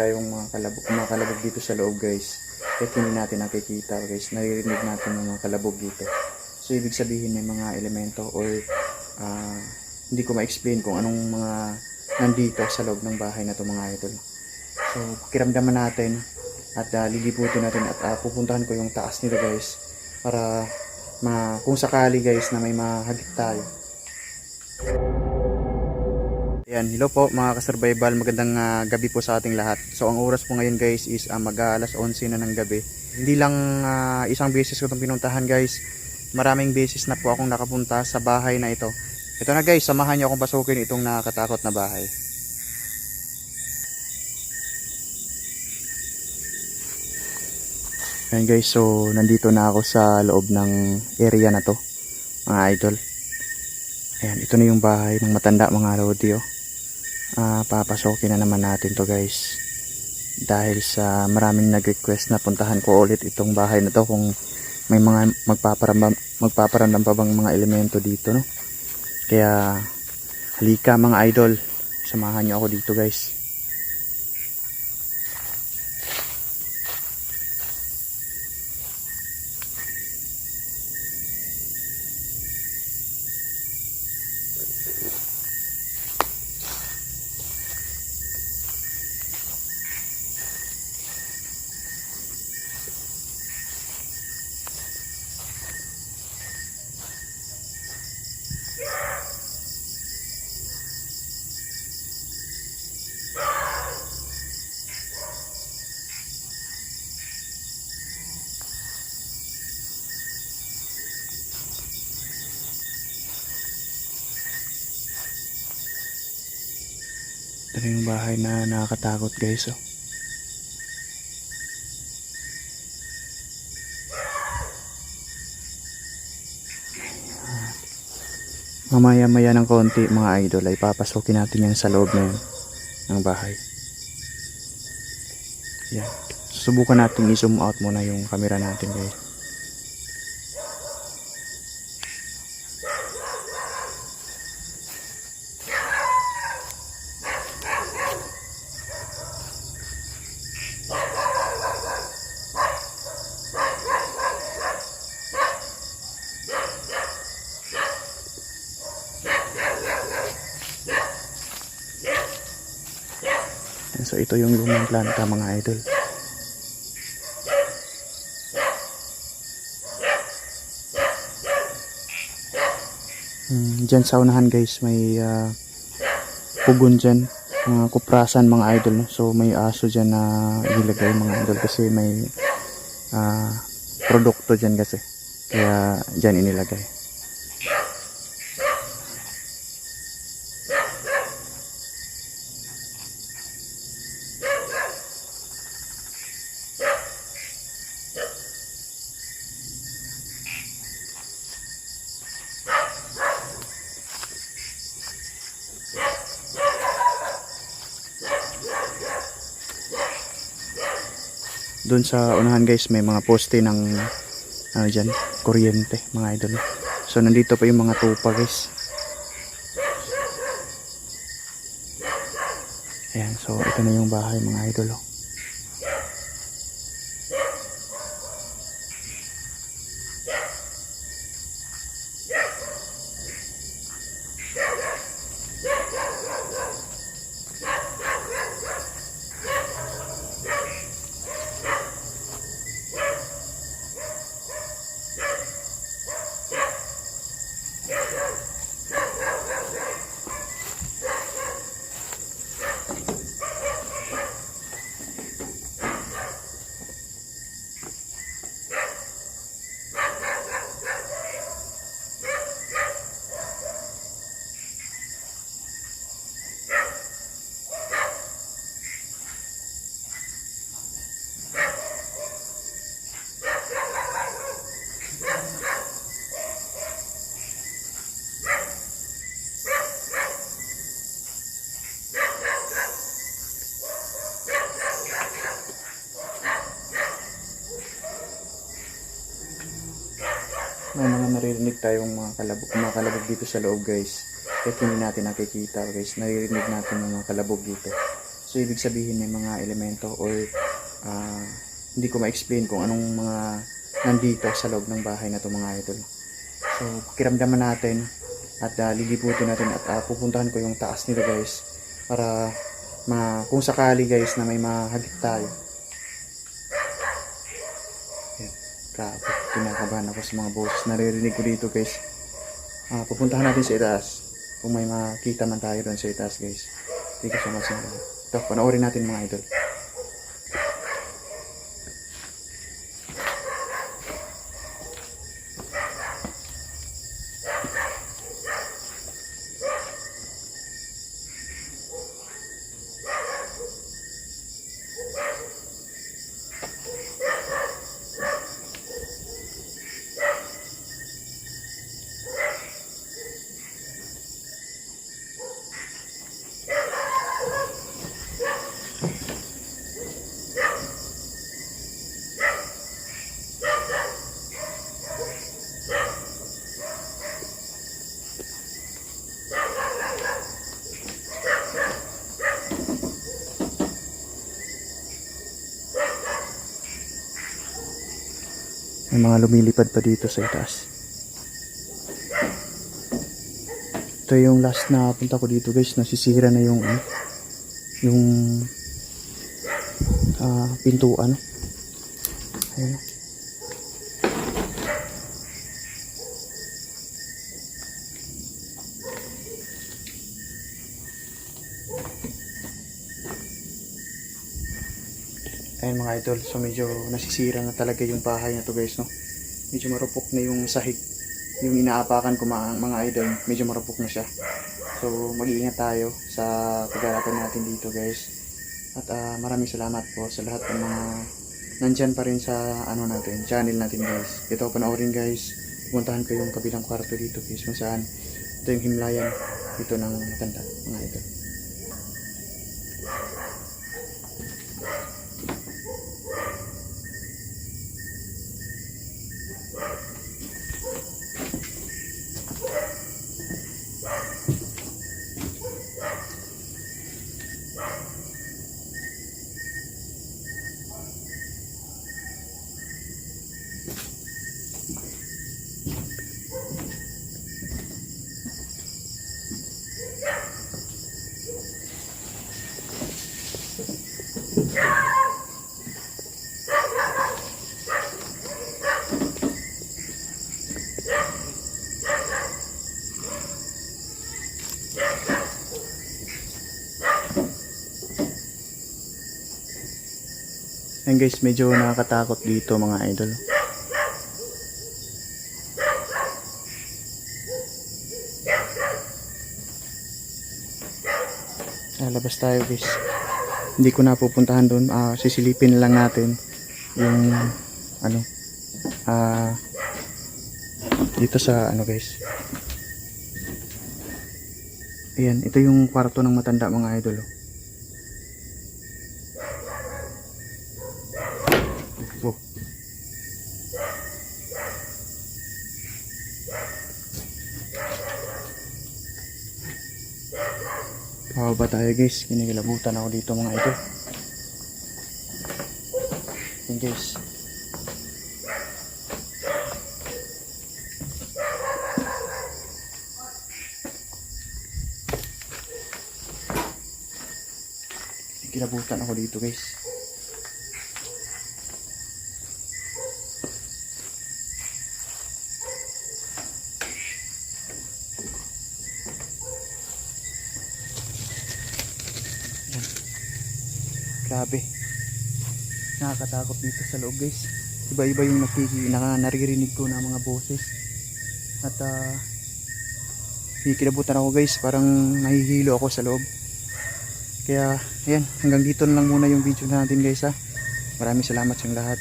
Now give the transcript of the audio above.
Tayong mga kalabog, mga kalabog dito sa loob guys. Kahit hindi natin nakikita guys, naririnig natin yung mga kalabog dito. So ibig sabihin may mga elemento or ah, hindi ko ma-explain kung anong mga nandito sa loob ng bahay na to mga idol. So pakiramdaman natin at uh, liliputin natin at ah, pupuntahan ko yung taas nito guys para ma kung sakali guys na may mahagip tayo. Ayan, hello po mga ka-survival, magandang ah, gabi po sa ating lahat. So ang oras po ngayon guys is uh, mag alas 11 na ng gabi. Hindi lang ah, isang beses ko itong pinuntahan guys, maraming beses na po akong nakapunta sa bahay na ito. Ito na guys, samahan niyo akong pasukin itong nakakatakot na bahay. Ayan guys, so nandito na ako sa loob ng area na to, mga idol. Ayan, ito na yung bahay ng matanda mga lodi oh ah papasokin na naman natin to guys. Dahil sa maraming nag-request na puntahan ko ulit itong bahay na to kung may mga magpaparamdam, magpaparamdam pa bang mga elemento dito no kaya halika mga idol. Samahan nyo ako dito guys ito yung bahay na nakakatakot guys oh. Mamaya maya ng konti mga idol ay papasokin natin yan sa loob na yun ng bahay. Yan. Subukan natin i-zoom out muna yung camera natin guys so ito yung lumang planta mga idol. Hmm, dyan sa unahan guys may ah, pugon dyan. Mga kuprasan mga idol no? so may aso dyan na ilagay mga idol kasi may ah, produkto dyan kasi. Kaya dyan inilagay doon sa unahan guys may mga poste ng ano dyan, kuryente mga idol so nandito pa yung mga tupa guys ayan so ito na yung bahay mga idol oh. Tayong mga kalabog, mga kalabog dito sa loob guys. Kahit hindi natin nakikita guys, naririnig natin yung mga kalabog dito. So ibig sabihin may mga elemento or ah, hindi ko ma-explain kung anong mga nandito sa loob ng bahay na to mga idol. So pakiramdaman natin at uh, lilibutin natin at ah, pupuntahan ko yung taas nila guys para ma kung sakali guys na may mahagip tayo. Yan, grabe, kinakabahan ako sa mga boses naririnig ko dito guys. Ah, pupuntahan natin sa itaas kung may makita man tayo doon sa itaas guys. Thank you so much. Ito, panoorin natin mga idol. May mga lumilipad pa dito sa itaas. Ito yung last na punta ko dito guys. Nasisira na yung ano, yung ah, pintuan. Ayun. Ayun mga idol, so medyo nasisira na talaga yung bahay na to guys, no? Medyo marupok na yung sahig. Yung inaapakan ko mga, idol, medyo marupok na siya. So mag-iingat tayo sa paglalakad natin dito guys. At ah, maraming salamat po sa lahat ng mga nandyan pa rin sa ano natin, channel natin guys. Ito panoorin guys, pumuntahan ko yung kabilang kwarto dito guys kung saan ito yung himlayan dito ng matanda mga idol. Ayun guys, medyo nakakatakot dito mga idol. Lalabas tayo guys. Hindi ko na pupuntahan doon. Ah, sisilipin lang natin yung ano ah dito sa ano guys. Ayan, ito yung kwarto ng matanda mga idol. Oh. Pababa tayo guys. Kinikilabutan ako dito mga ito. Yan guys. Kinikilabutan ako dito guys. Grabe. Nakakatakot dito sa loob guys. Iba-iba yung nakiki, naka, naririnig ko na mga boses. At uh, kikilabutan ako guys. Parang nahihilo ako sa loob. Kaya ayan, hanggang dito na lang muna yung video natin guys ha. Maraming salamat sa lahat.